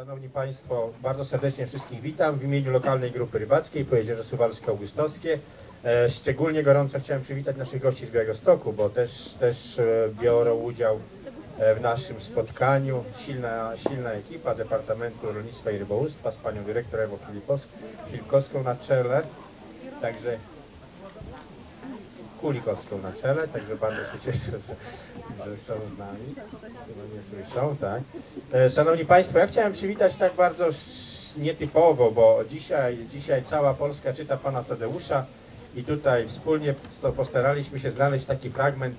Szanowni Państwo, bardzo serdecznie wszystkich witam w imieniu lokalnej grupy rybackiej po Jeziorze Suwalsko-Augustowskie. E, Szczególnie gorąco chciałem przywitać naszych gości z Białegostoku, bo też, też e, biorą udział e, w naszym spotkaniu silna, silna ekipa Departamentu Rolnictwa i Rybołówstwa z panią dyrektor Ewą Filipkowską na czele. Także Kulikowską na czele, także bardzo się cieszę, że, że są z nami. Chyba nie słyszą, tak. E, Szanowni Państwo, ja chciałem przywitać tak bardzo nietypowo, bo dzisiaj, dzisiaj cała Polska czyta Pana Tadeusza i tutaj wspólnie postaraliśmy się znaleźć taki fragment,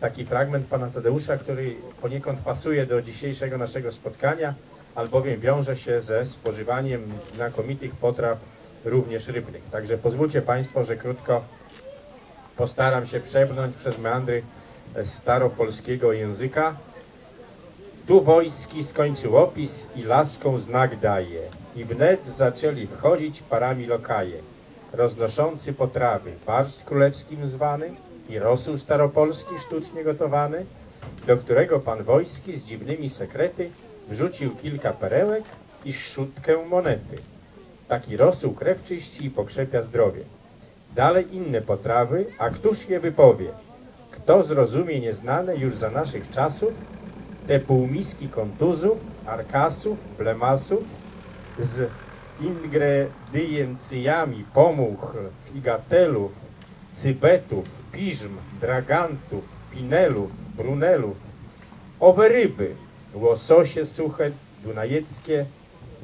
taki fragment Pana Tadeusza, który poniekąd pasuje do dzisiejszego naszego spotkania, albowiem wiąże się ze spożywaniem znakomitych potraw, również rybnych. Także pozwólcie Państwo, że krótko postaram się przebrnąć przez meandry e, staropolskiego języka. Tu wojski skończył opis i laską znak daje. I wnet zaczęli wchodzić parami lokaje, roznoszący potrawy, barszcz królewskim zwany i rosół staropolski sztucznie gotowany, do którego pan wojski z dziwnymi sekrety wrzucił kilka perełek i szczutkę monety. Taki rosół krew czyści i pokrzepia zdrowie. Dalej inne potrawy, a któż je wypowie? Kto zrozumie nieznane już za naszych czasów, te półmiski kontuzów, arkasów, blemasów z ingrediencjami pomuch, figatelów, cybetów, piżm, dragantów, pinelów, brunelów, owe ryby, łososie suche, dunajeckie,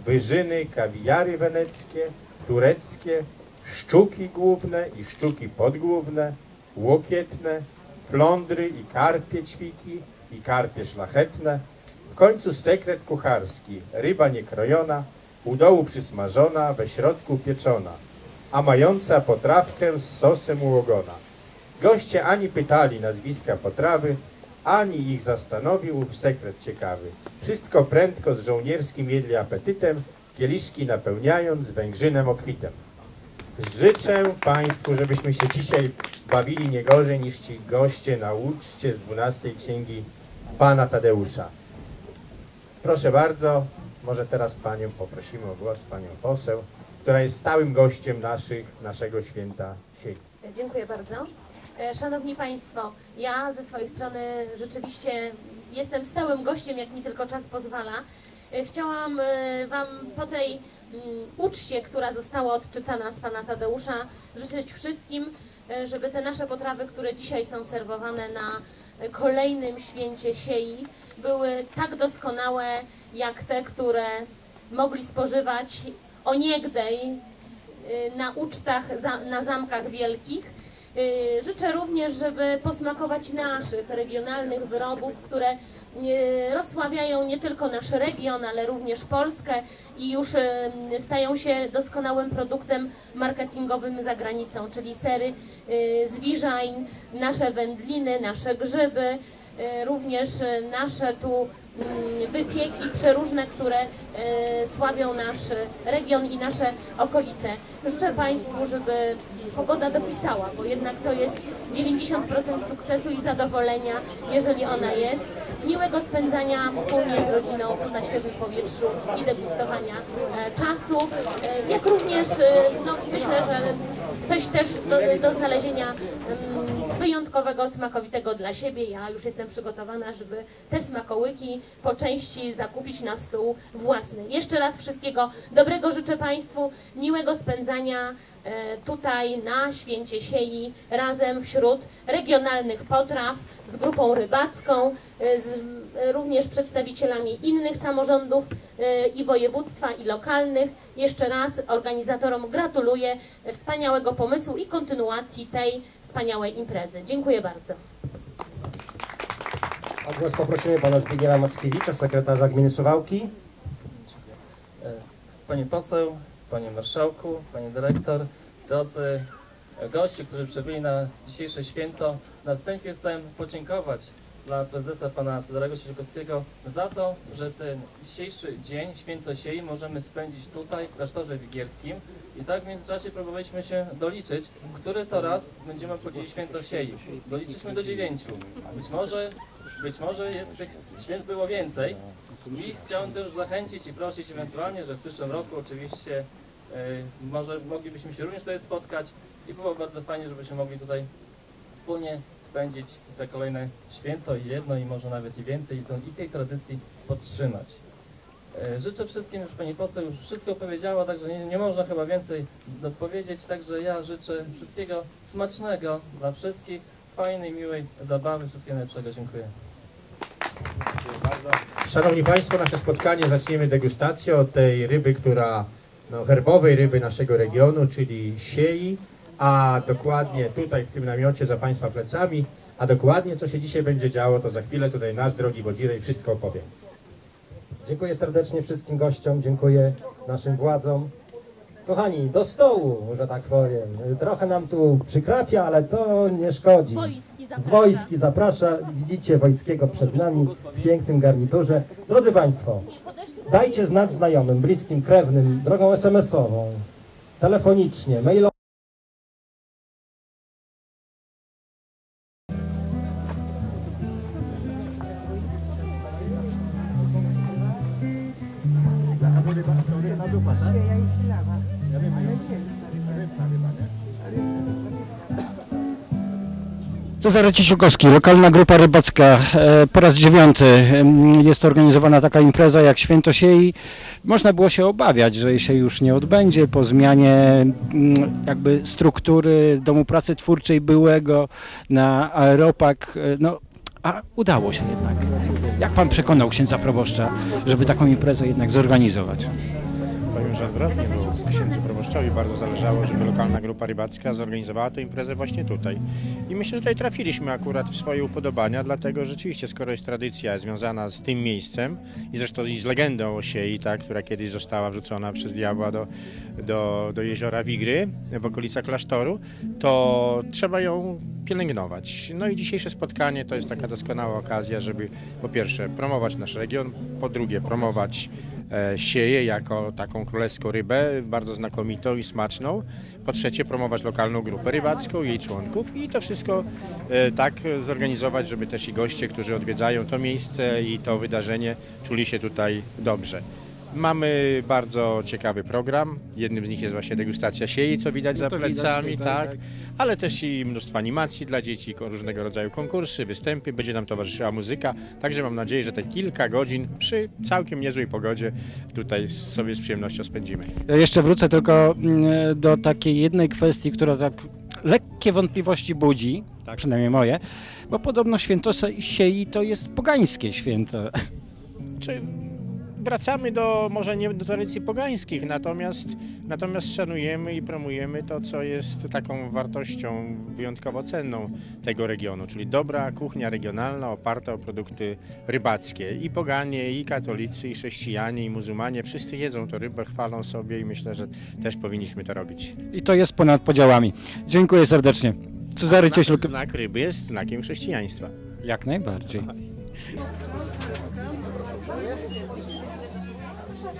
wyżyny, kawiary weneckie, tureckie, szczuki główne i szczuki podgłówne, łokietne, flądry i karpie ćwiki i karpie szlachetne. W końcu sekret kucharski, ryba niekrojona, u dołu przysmażona, we środku pieczona, a mająca potrawkę z sosem ułogona. Goście ani pytali nazwiska potrawy, ani ich zastanowił ów sekret ciekawy. Wszystko prędko z żołnierskim jedli apetytem, kieliszki napełniając węgrzynem okwitem. Życzę Państwu, żebyśmy się dzisiaj bawili nie gorzej niż ci goście na uczcie z 12 księgi Pana Tadeusza. Proszę bardzo, może teraz Panią poprosimy o głos, Panią poseł, która jest stałym gościem naszych, naszego święta sieci. Dziękuję bardzo. E, Szanowni Państwo, ja ze swojej strony rzeczywiście jestem stałym gościem, jak mi tylko czas pozwala. E, Chciałam e, Wam po tej mm, uczcie, która została odczytana z Pana Tadeusza, życzyć wszystkim, żeby te nasze potrawy, które dzisiaj są serwowane na kolejnym święcie siei, były tak doskonałe, jak te, które mogli spożywać oniegdej y, na ucztach na zamkach wielkich. Y, Życzę również, żeby posmakować naszych regionalnych wyrobów, które rozsławiają nie tylko nasz region, ale również Polskę i już stają się doskonałym produktem marketingowym za granicą, czyli sery y, z Wiżań, nasze wędliny, nasze grzyby, y, również nasze tu mm, wypieki przeróżne, które y, sławią nasz region i nasze okolice. Życzę Państwu, żeby pogoda dopisała, bo jednak to jest 90% sukcesu i zadowolenia, jeżeli ona jest. Miłego spędzania wspólnie z rodziną na świeżym powietrzu i degustowania e, czasu, e, jak również e, no, myślę, że coś też do, do znalezienia mm, wyjątkowego, smakowitego dla siebie. Ja już jestem przygotowana, żeby te smakołyki po części zakupić na stół własny. Jeszcze raz wszystkiego dobrego życzę Państwu, miłego spędzania e, tutaj na Święcie Siei razem wśród regionalnych potraw z grupą rybacką, e, z e, również przedstawicielami innych samorządów i województwa i lokalnych. Jeszcze raz organizatorom gratuluję wspaniałego pomysłu i kontynuacji tej wspaniałej imprezy. Dziękuję bardzo. O głos poprosimy pana Zbigniewa Mackiewicza, sekretarza gminy Suwałki. Panie poseł, panie marszałku, panie dyrektor, drodzy gości, którzy przybyli na dzisiejsze święto. Na wstępie chcę podziękować dla prezesa pana Cezarego Sielikowskiego za to, że ten dzisiejszy dzień, święto siei, możemy spędzić tutaj, w klasztorze wigierskim. I tak w międzyczasie próbowaliśmy się doliczyć, który to raz będziemy obchodzili święto siei. Doliczyliśmy do dziewięciu. Być może, być może jest tych święt było więcej. I chciałem też zachęcić i prosić ewentualnie, że w przyszłym roku oczywiście e, może moglibyśmy się również tutaj spotkać i było bardzo fajnie, żebyśmy mogli tutaj wspólnie spędzić te kolejne święto i jedno i może nawet i więcej i, to, i tej tradycji podtrzymać. E, Życzę wszystkim, już Pani poseł już wszystko powiedziała, także nie, nie można chyba więcej dopowiedzieć, także ja życzę wszystkiego smacznego dla wszystkich, fajnej, miłej zabawy, wszystkiego najlepszego, dziękuję. Szanowni Państwo, nasze spotkanie zaczniemy degustacją tej ryby, która, no, herbowej ryby naszego regionu, czyli siei, a dokładnie tutaj w tym namiocie za Państwa plecami, a dokładnie co się dzisiaj będzie działo, to za chwilę tutaj nasz drogi Wodzirej wszystko opowie. Dziękuję serdecznie wszystkim gościom, dziękuję naszym władzom. Kochani, do stołu, że tak powiem. Trochę nam tu przykrapia, ale to nie szkodzi. Wojski zaprasza, widzicie Wojskiego przed nami w pięknym garniturze. Drodzy Państwo, dajcie znać znajomym, bliskim, krewnym, drogą SMS-ową, telefonicznie, mailową. Cezary Ciciukowski, lokalna grupa rybacka. E, Po raz dziewiąty jest organizowana taka impreza jak Święto Siei. Można było się obawiać, że się już nie odbędzie po zmianie jakby struktury Domu Pracy Twórczej byłego na Aeropak. E, No, a udało się jednak. Jak pan przekonał księdza proboszcza, żeby taką imprezę jednak zorganizować? Powiem, że odwrotnie, bo księdzu proboszczowi bardzo zależało, żeby lokalna grupa rybacka zorganizowała tę imprezę właśnie tutaj. I myślę, że tutaj trafiliśmy akurat w swoje upodobania, dlatego rzeczywiście, skoro jest tradycja związana z tym miejscem i zresztą i z legendą o siei, tak, która kiedyś została wrzucona przez diabła do, do, do jeziora Wigry w okolicach klasztoru, to trzeba ją pielęgnować. No i dzisiejsze spotkanie to jest taka doskonała okazja, żeby po pierwsze promować nasz region, po drugie promować e, sieję jako taką królewską rybę, bardzo znakomitą i smaczną. Po trzecie promować lokalną grupę rybacką, jej członków i to wszystko e, tak zorganizować, żeby też i goście, którzy odwiedzają to miejsce i to wydarzenie czuli się tutaj dobrze. Mamy bardzo ciekawy program. Jednym z nich jest właśnie degustacja siei, co widać za to widać plecami, tutaj, tak. tak. Ale też i mnóstwo animacji dla dzieci, różnego rodzaju konkursy, występy, będzie nam towarzyszyła muzyka. Także mam nadzieję, że te kilka godzin przy całkiem niezłej pogodzie tutaj sobie z przyjemnością spędzimy. Ja jeszcze wrócę tylko mm, do takiej jednej kwestii, która tak lekkie wątpliwości budzi, Tak. przynajmniej moje, bo podobno święto siei to jest pogańskie święto. Czy wracamy do może nie do tradycji pogańskich, natomiast, natomiast szanujemy i promujemy to, co jest taką wartością wyjątkowo cenną tego regionu, czyli dobra kuchnia regionalna oparta o produkty rybackie. I poganie, i katolicy, i chrześcijanie, i muzułmanie, wszyscy jedzą to rybę, chwalą sobie i myślę, że też powinniśmy to robić. I to jest ponad podziałami. Dziękuję serdecznie. Cezary Cieśluk. Znak ryby jest znakiem chrześcijaństwa. Jak najbardziej.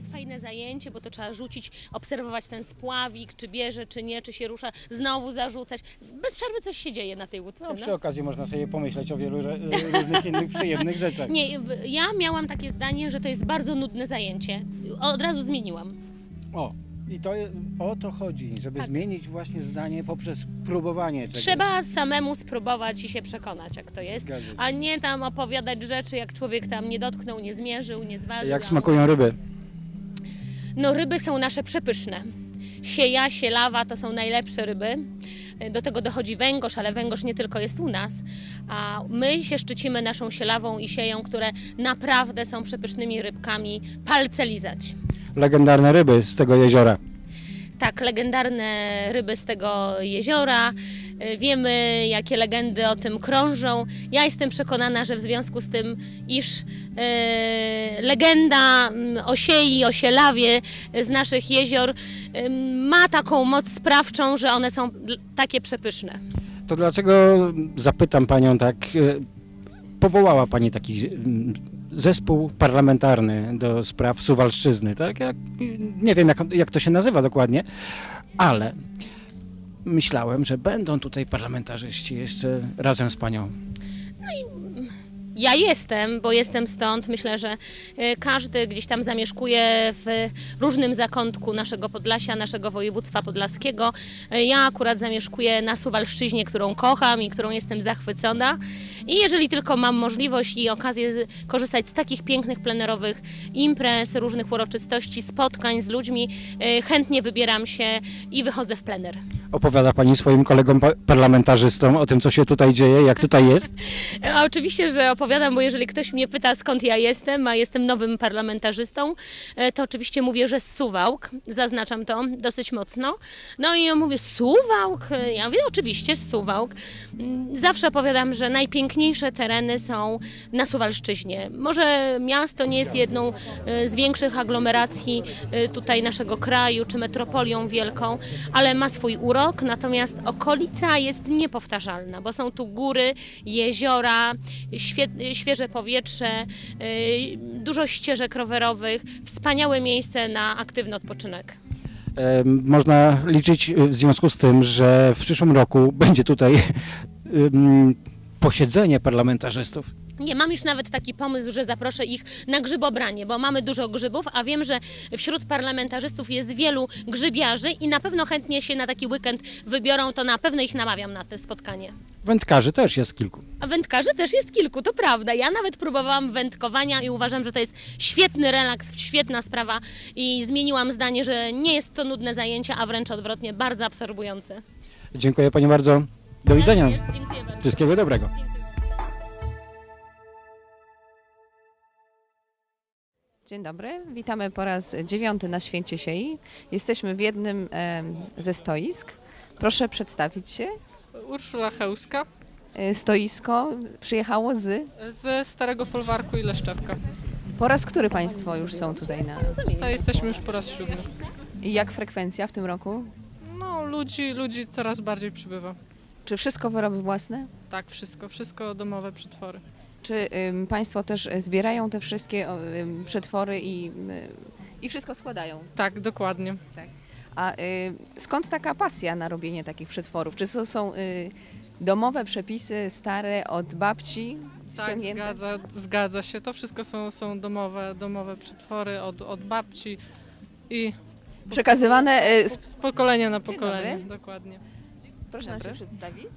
jest fajne zajęcie, bo to trzeba rzucić, obserwować ten spławik, czy bierze, czy nie, czy się rusza, znowu zarzucać. Bez przerwy coś się dzieje na tej łódce. No, no. przy okazji można sobie pomyśleć o wielu re- różnych innych przyjemnych rzeczach. Nie, ja miałam takie zdanie, że to jest bardzo nudne zajęcie. Od razu zmieniłam. O, I to o to chodzi, żeby Tak. zmienić właśnie zdanie poprzez próbowanie czegoś. Trzeba samemu spróbować i się przekonać, jak to jest, a nie tam opowiadać rzeczy, jak człowiek tam nie dotknął, nie zmierzył, nie zważył. Jak smakują ryby? No ryby są nasze przepyszne. Sieja, sielawa to są najlepsze ryby. Do tego dochodzi węgorz, ale węgorz nie tylko jest u nas, a my się szczycimy naszą sielawą i sieją, które naprawdę są przepysznymi rybkami. Palce lizać. Legendarne ryby z tego jeziora. Tak, legendarne ryby z tego jeziora. Y, Wiemy, jakie legendy o tym krążą. Ja jestem przekonana, że w związku z tym, iż e, legenda o siei, o sielawie z naszych jezior ma taką moc sprawczą, że one są takie przepyszne. To dlaczego zapytam panią tak, e, powołała pani taki zespół parlamentarny do spraw Suwalszczyzny, tak? Jak, nie wiem jak, jak to się nazywa dokładnie, ale myślałem, że będą tutaj parlamentarzyści jeszcze razem z panią. Ja jestem, bo jestem stąd. Myślę, że e, każdy gdzieś tam zamieszkuje w różnym zakątku naszego Podlasia, naszego województwa podlaskiego. E, Ja akurat zamieszkuję na Suwalszczyźnie, którą kocham i którą jestem zachwycona. I jeżeli tylko mam możliwość i okazję korzystać z takich pięknych plenerowych imprez, różnych uroczystości, spotkań z ludźmi, e, chętnie wybieram się i wychodzę w plener. Opowiada pani swoim kolegom pa- parlamentarzystom o tym, co się tutaj dzieje, jak tutaj jest? Oczywiście, że opowiadam, bo jeżeli ktoś mnie pyta skąd ja jestem, a jestem nowym parlamentarzystą, e, to oczywiście mówię, że z Suwałk, zaznaczam to dosyć mocno. No i ja mówię, Suwałk? Ja mówię, oczywiście z Suwałk. Mm, Zawsze opowiadam, że najpiękniejsze tereny są na Suwalszczyźnie. Może miasto nie jest jedną e, z większych aglomeracji e, tutaj naszego kraju, czy metropolią wielką, ale ma swój urok, natomiast okolica jest niepowtarzalna, bo są tu góry, jeziora, świe- świeże powietrze, yy, dużo ścieżek rowerowych, wspaniałe miejsce na aktywny odpoczynek. Można liczyć e, w związku z tym, że w przyszłym roku będzie tutaj posiedzenie parlamentarzystów. Nie, mam już nawet taki pomysł, że zaproszę ich na grzybobranie, bo mamy dużo grzybów, a wiem, że wśród parlamentarzystów jest wielu grzybiarzy i na pewno chętnie się na taki weekend wybiorą, to na pewno ich namawiam na to spotkanie. Wędkarzy też jest kilku. A wędkarzy też jest kilku, to prawda. Ja nawet próbowałam wędkowania i uważam, że to jest świetny relaks, świetna sprawa i zmieniłam zdanie, że nie jest to nudne zajęcie, a wręcz odwrotnie, bardzo absorbujące. Dziękuję pani bardzo. Do widzenia. Dziękuję bardzo. Wszystkiego dobrego. Dzień dobry, witamy po raz dziewiąty na Święcie Siei. Jesteśmy w jednym ze stoisk. Proszę przedstawić się. Urszula Chełska E, Stoisko przyjechało z... ze Starego Folwarku i Leszczewka. Po raz który Państwo już są tutaj na... To jesteśmy już po raz siódmy. I jak frekwencja w tym roku? No, ludzi, ludzi coraz bardziej przybywa. Czy wszystko wyroby własne? Tak, wszystko, wszystko domowe przetwory. Czy Państwo też zbierają te wszystkie przetwory i, y, i wszystko składają? Tak, dokładnie. A y, skąd taka pasja na robienie takich przetworów? Czy to są y, domowe przepisy stare od babci Tak, zgadza, zgadza się. To wszystko są, są domowe, domowe przetwory od, od babci i Przekazywane z... z pokolenia na Dzień pokolenie. dobry. Dokładnie. Proszę nam się przedstawić.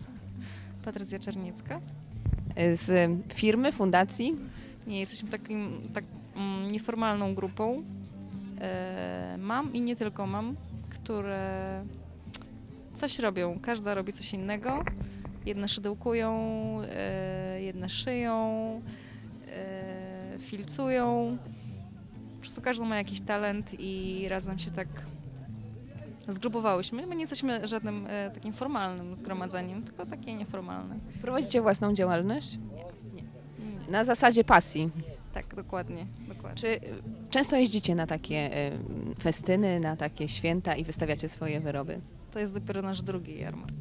Patrycja Czerniecka. Z firmy, fundacji? Nie, jesteśmy takim tak, mm, nieformalną grupą. E, mam i nie tylko mam, które coś robią. Każda robi coś innego. Jedne szydełkują, e, jedne szyją, e, filcują. Po prostu każdy ma jakiś talent i razem się tak zgrupowałyśmy. My nie jesteśmy żadnym e, takim formalnym zgromadzeniem, tylko takie nieformalne. Prowadzicie własną działalność? Na zasadzie pasji. Tak, dokładnie, dokładnie. Czy y, często jeździcie na takie y, festyny, na takie święta i wystawiacie swoje wyroby? To jest dopiero nasz drugi jarmark.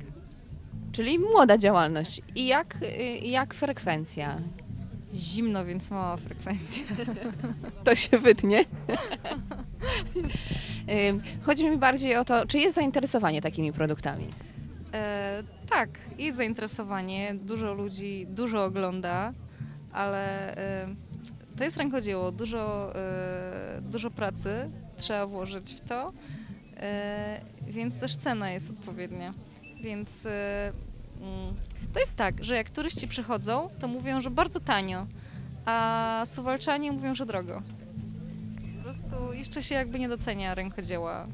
Czyli młoda działalność. I jak, y, jak frekwencja? Zimno, więc mała frekwencja. To się wytnie. Y, Chodzi mi bardziej o to, czy jest zainteresowanie takimi produktami? E, tak, jest zainteresowanie, dużo ludzi dużo ogląda, ale e, to jest rękodzieło, dużo, e, dużo pracy trzeba włożyć w to. e, więc też cena jest odpowiednia. Więc e, mm, to jest tak, że jak turyści przychodzą, to mówią, że bardzo tanio, a suwalczanie mówią, że drogo. Prostu jeszcze się jakby nie docenia rękodzieła.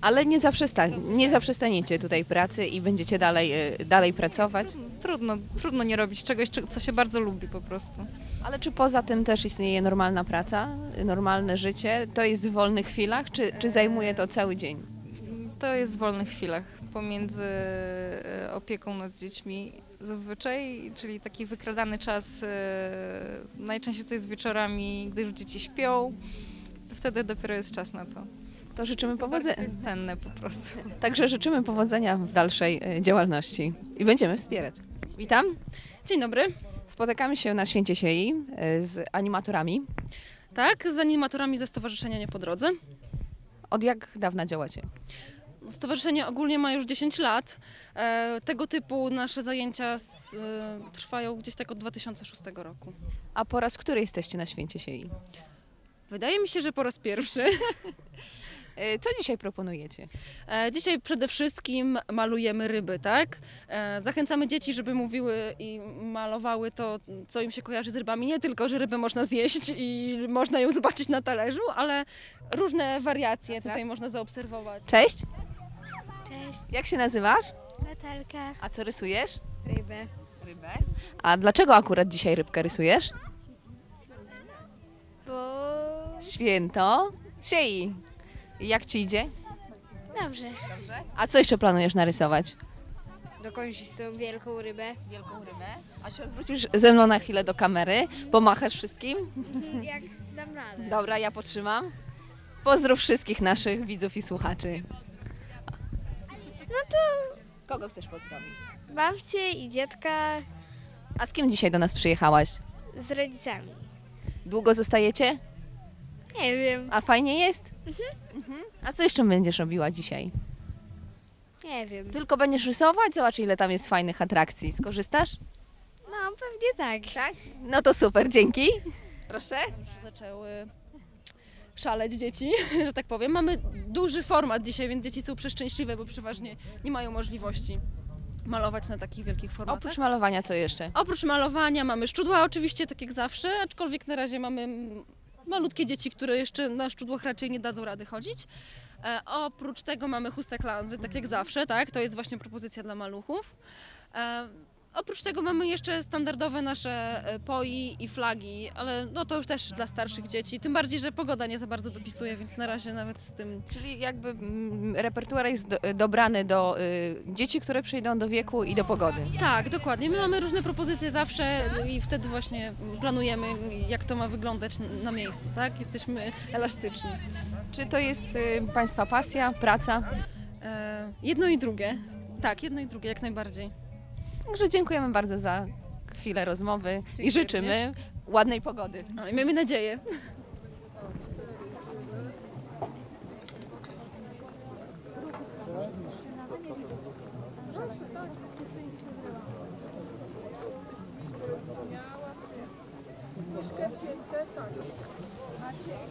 Ale nie, zaprzesta nie zaprzestaniecie tutaj pracy i będziecie dalej, y, dalej pracować. Trudno, trudno nie robić czegoś, co się bardzo lubi po prostu. Ale czy poza tym też istnieje normalna praca, y, normalne życie? To jest w wolnych chwilach, czy, czy zajmuje to cały dzień? To jest w wolnych chwilach pomiędzy e, opieką nad dziećmi zazwyczaj, czyli taki wykradany czas, e, najczęściej to jest wieczorami, gdy już dzieci śpią, to wtedy dopiero jest czas na to. To życzymy powodzenia. to jest cenne po prostu. Także życzymy powodzenia w dalszej y, działalności i będziemy wspierać. Witam. Dzień dobry. Spotykamy się na Święcie Siei z animatorami. Tak, z animatorami ze Stowarzyszenia Nie po Drodze. Od jak dawna działacie? Stowarzyszenie ogólnie ma już 10 lat. E, tego typu nasze zajęcia e, trwają gdzieś tak od 2006 roku. A po raz który jesteście na Święcie Siei? Wydaje mi się, że po raz pierwszy. Y, Co dzisiaj proponujecie? E, dzisiaj przede wszystkim malujemy ryby, tak? E, zachęcamy dzieci, żeby mówiły i malowały to, co im się kojarzy z rybami. Nie tylko, że rybę można zjeść i można ją zobaczyć na talerzu, ale różne wariacje tutaj można zaobserwować. Cześć, Cześć, jak się nazywasz? Natalka. A co rysujesz? Rybę. Rybę. A dlaczego akurat dzisiaj rybkę rysujesz? Bo Święto Siei. Jak ci idzie? dobrze. Dobrze. A co jeszcze planujesz narysować? Dokończyć tą wielką rybę. Wielką rybę. A się odwrócisz ze mną na chwilę do kamery, pomachasz wszystkim? Jak dam radę. Dobra, ja potrzymam. Pozdrów wszystkich naszych widzów i słuchaczy. No to Kogo chcesz pozdrowić? babcie i dziadka A z kim dzisiaj do nas przyjechałaś? z rodzicami. Długo zostajecie? Nie wiem, A fajnie jest? Mhm. A co jeszcze będziesz robiła dzisiaj? nie wiem. Tylko będziesz rysować? Zobacz ile tam jest fajnych atrakcji. Skorzystasz? No pewnie tak. Tak? No to super, dzięki. Proszę. już zaczęły szaleć dzieci, że tak powiem. Mamy duży format dzisiaj, więc dzieci są przeszczęśliwe, bo przeważnie nie mają możliwości malować na takich wielkich formatach. Oprócz malowania co jeszcze? Oprócz malowania mamy szczudła oczywiście, tak jak zawsze, aczkolwiek na razie mamy malutkie dzieci, które jeszcze na szczudłach raczej nie dadzą rady chodzić. E, oprócz tego mamy chustę klanzy, tak jak zawsze, tak? To jest właśnie propozycja dla maluchów. E, oprócz tego mamy jeszcze standardowe nasze e, poi i flagi, ale no to już też dla starszych dzieci. Tym bardziej, że pogoda nie za bardzo dopisuje, więc na razie nawet z tym Czyli jakby mm, repertuar jest do, dobrany do y, dzieci, które przyjdą do wieku i do pogody. Tak, dokładnie. My mamy różne propozycje zawsze i wtedy właśnie planujemy, jak to ma wyglądać na miejscu, tak? Jesteśmy elastyczni. Czy to jest y, Państwa pasja, praca? E, jedno i drugie. Tak, jedno i drugie, jak najbardziej. Także dziękujemy bardzo za chwilę rozmowy i Dziękuję życzymy ładnej pogody. No, i mamy nadzieję.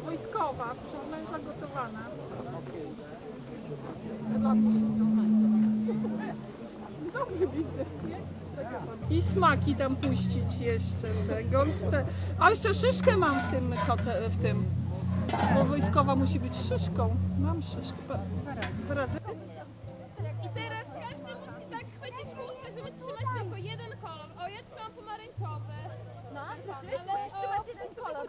Wojskowa, przez męża gotowana. Dobry biznes, nie? I smaki tam puścić jeszcze, te gąste. A jeszcze szyszkę mam w tym, kote, w tym. Bo wojskowa musi być szyszką. Mam szyszkę. Dwa razy. Dwa razy. I teraz każdy musi tak chwycić chustę, żeby trzymać tylko jeden kolor. O, ja trzymam pomarańczowy. No, słyszysz? Musisz trzymać jeden kolor.